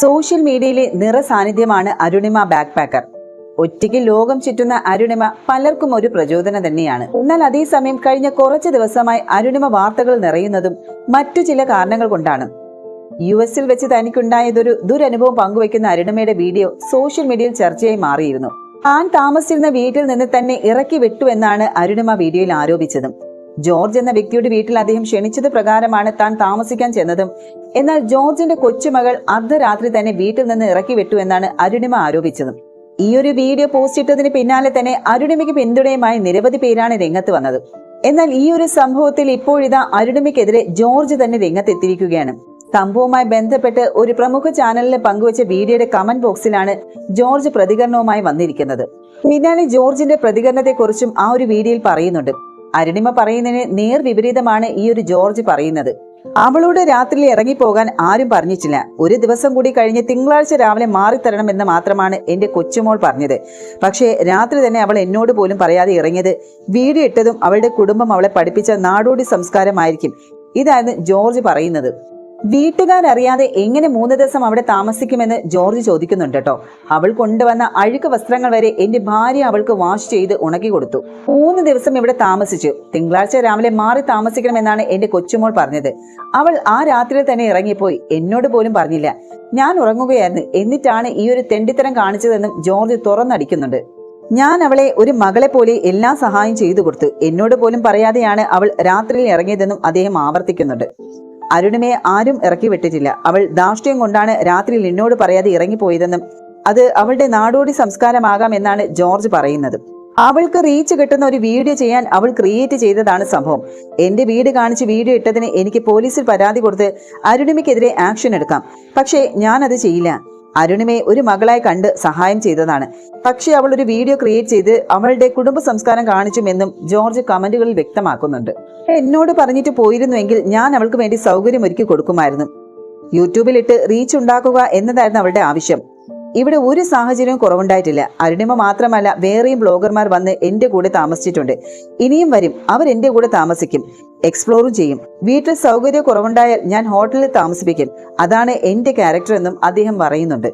Social മീഡിയയിലെ നിറസാന്നിധ്യമാണ് Arunima back packer ഒറ്റയ്ക്ക് ലോകം ചുറ്റുന്ന അരുണിമ പലർക്കും ഒരു പ്രചോദനം തന്നെയാണ്. എന്നാൽ അതേസമയം കഴിഞ്ഞ കുറച്ച് ദിവസമായി അരുണിമ വാർത്തകൾ നിറയുന്നതും മറ്റു ചില കാരണങ്ങൾ കൊണ്ടാണ്. യു എസിൽ വെച്ച് തനിക്കുണ്ടായതൊരു ദുരനുഭവം പങ്കുവയ്ക്കുന്ന അരുണിമയുടെ വീഡിയോ സോഷ്യൽ മീഡിയയിൽ ചർച്ചയായി മാറിയിരുന്നു. താൻ താമസിച്ചിരുന്ന വീട്ടിൽ നിന്ന് തന്നെ ഇറക്കി വിട്ടു എന്നാണ് അരുണിമ വീഡിയോയിൽ ആരോപിച്ചതും. ജോർജ് എന്ന വ്യക്തിയുടെ വീട്ടിൽ അദ്ദേഹം ക്ഷണിച്ചത് പ്രകാരമാണ് താൻ താമസിക്കാൻ ചെന്നതും. എന്നാൽ ജോർജിന്റെ കൊച്ചുമകൾ അർദ്ധരാത്രി തന്നെ വീട്ടിൽ നിന്ന് ഇറക്കി വിട്ടു എന്നാണ് അരുണിമ ആരോപിച്ചതും. ഈ ഒരു വീഡിയോ പോസ്റ്റ് ഇട്ടതിന് പിന്നാലെ തന്നെ അരുണിമയ്ക്ക് പിന്തുണയുമായി നിരവധി പേരാണ് രംഗത്ത് വന്നത്. എന്നാൽ ഈ ഒരു സംഭവത്തിൽ ഇപ്പോഴിതാ അരുണിമയ്ക്കെതിരെ ജോർജ് തന്നെ രംഗത്തെത്തിയിരിക്കുകയാണ്. സംഭവവുമായി ബന്ധപ്പെട്ട് ഒരു പ്രമുഖ ചാനലിൽ പങ്കുവച്ച വീഡിയോയുടെ കമന്റ് ബോക്സിലാണ് ജോർജ് പ്രതികരണവുമായി വന്നിരിക്കുന്നത്. പിന്നാലെ ജോർജിന്റെ പ്രതികരണത്തെക്കുറിച്ചും ആ ഒരു വീഡിയോയിൽ പറയുന്നുണ്ട്. അരുണിമ പറയുന്നതിന് നേർ വിപരീതമാണ് ഈ ഒരു ജോർജ് പറയുന്നത്. അവളോട് രാത്രിയിൽ ഇറങ്ങിപ്പോകാൻ ആരും പറഞ്ഞിട്ടില്ല. ഒരു ദിവസം കൂടി കഴിഞ്ഞ് തിങ്കളാഴ്ച രാവിലെ മാറിത്തരണം എന്ന് മാത്രമാണ് എന്റെ കൊച്ചുമോൾ പറഞ്ഞത്. പക്ഷേ രാത്രി തന്നെ അവൾ എന്നോട് പോലും പറയാതെ ഇറങ്ങിയത്. വീഡിയോ ഇട്ടതും അവളുടെ കുടുംബം അവളെ പഠിപ്പിച്ച നാടോടി സംസ്കാരമായിരിക്കും. ഇതായിരുന്നു ജോർജ് പറയുന്നത്. വീട്ടുകാരറിയാതെ എങ്ങനെ മൂന്ന് ദിവസം അവിടെ താമസിക്കുമെന്ന് ജോർജ് ചോദിക്കുന്നുണ്ട് കേട്ടോ. അവൾ കൊണ്ടുവന്ന അഴുക്ക് വസ്ത്രങ്ങൾ വരെ എന്റെ ഭാര്യ അവൾക്ക് വാഷ് ചെയ്ത് ഉണക്കി കൊടുത്തു. മൂന്ന് ദിവസം ഇവിടെ താമസിച്ചു. തിങ്കളാഴ്ച രാവിലെ മാറി താമസിക്കണമെന്നാണ് എന്റെ കൊച്ചുമോൾ പറഞ്ഞത്. അവൾ ആ രാത്രിയിൽ തന്നെ ഇറങ്ങിപ്പോയി. എന്നോട് പോലും പറഞ്ഞില്ല. ഞാൻ ഉറങ്ങുകയായിരുന്നു. എന്നിട്ടാണ് ഈ ഒരു തെണ്ടിത്തരം കാണിച്ചതെന്നും ജോർജ് തുറന്നടിക്കുന്നുണ്ട്. ഞാൻ അവളെ ഒരു മകളെ പോലെ എല്ലാ സഹായം ചെയ്തു കൊടുത്തു. എന്നോട് പോലും പറയാതെയാണ് അവൾ രാത്രിയിൽ ഇറങ്ങിയതെന്നും അദ്ദേഹം ആവർത്തിക്കുന്നുണ്ട്. അരുണിമയെ ആരും ഇറക്കി വിട്ടിട്ടില്ല. അവൾ ധാർഷ്ട്യം കൊണ്ടാണ് രാത്രിയിൽ നിന്നോട് പറയാതെ ഇറങ്ങിപ്പോയതെന്നും അത് അവളുടെ നാടോടി സംസ്കാരമാകാം എന്നാണ് ജോർജ് പറയുന്നത്. അവൾക്ക് റീച്ച് കിട്ടുന്ന ഒരു വീഡിയോ ചെയ്യാൻ അവൾ ക്രിയേറ്റ് ചെയ്തതാണ് സംഭവം. എന്റെ വീട് കാണിച്ച് വീഡിയോ ഇട്ടതിന് എനിക്ക് പോലീസിൽ പരാതി കൊടുത്ത് അരുണിമയ്ക്കെതിരെ ആക്ഷൻ എടുക്കാം. പക്ഷേ ഞാൻ അത് ചെയ്യില്ല. അരുണിമയെ ഒരു മകളായി കണ്ട് സഹായം ചെയ്തതാണ്. പക്ഷേ അവൾ ഒരു വീഡിയോ ക്രിയേറ്റ് ചെയ്ത് അവളുടെ കുടുംബ സംസ്കാരം കാണിച്ചുമെന്നും ജോർജ് കമന്റുകളിൽ വ്യക്തമാക്കുന്നുണ്ട്. എന്നോട് പറഞ്ഞിട്ട് പോയിരുന്നുവെങ്കിൽ ഞാൻ അവൾക്ക് വേണ്ടി സൗകര്യം ഒരുക്കി കൊടുക്കുമായിരുന്നു. യൂട്യൂബിലിട്ട് റീച്ച് ഉണ്ടാക്കുക എന്നതായിരുന്നു അവളുടെ ആവശ്യം. ഇവിടെ ഒരു സാഹചര്യവും കുറവുണ്ടായിട്ടില്ല. അരുണിമ മാത്രമല്ല വേറെയും ബ്ലോഗർമാർ വന്ന് എന്റെ കൂടെ താമസിച്ചിട്ടുണ്ട്. ഇനിയും വരും. അവർ എന്റെ കൂടെ താമസിക്കും. എക്സ്പ്ലോറും ചെയ്യും. വീട്ടിൽ സൗകര്യ കുറവുണ്ടായാൽ ഞാൻ ഹോട്ടലിൽ താമസിപ്പിക്കും. അതാണ് എന്റെ ക്യാരക്ടർ എന്നും അദ്ദേഹം പറയുന്നുണ്ട്.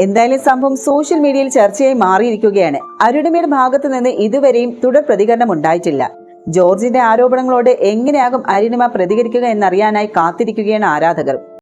എന്തായാലും സംഭവം സോഷ്യൽ മീഡിയയിൽ ചർച്ചയായി മാറിയിരിക്കുകയാണ്. അരുണിമയുടെ ഭാഗത്തു നിന്ന് ഇതുവരെയും തുടർ പ്രതികരണം ഉണ്ടായിട്ടില്ല. ജോർജിന്റെ ആരോപണങ്ങളോട് എങ്ങനെയാകും അരുണിമ പ്രതികരിക്കുക എന്നറിയാനായി കാത്തിരിക്കുകയാണ് ആരാധകർ.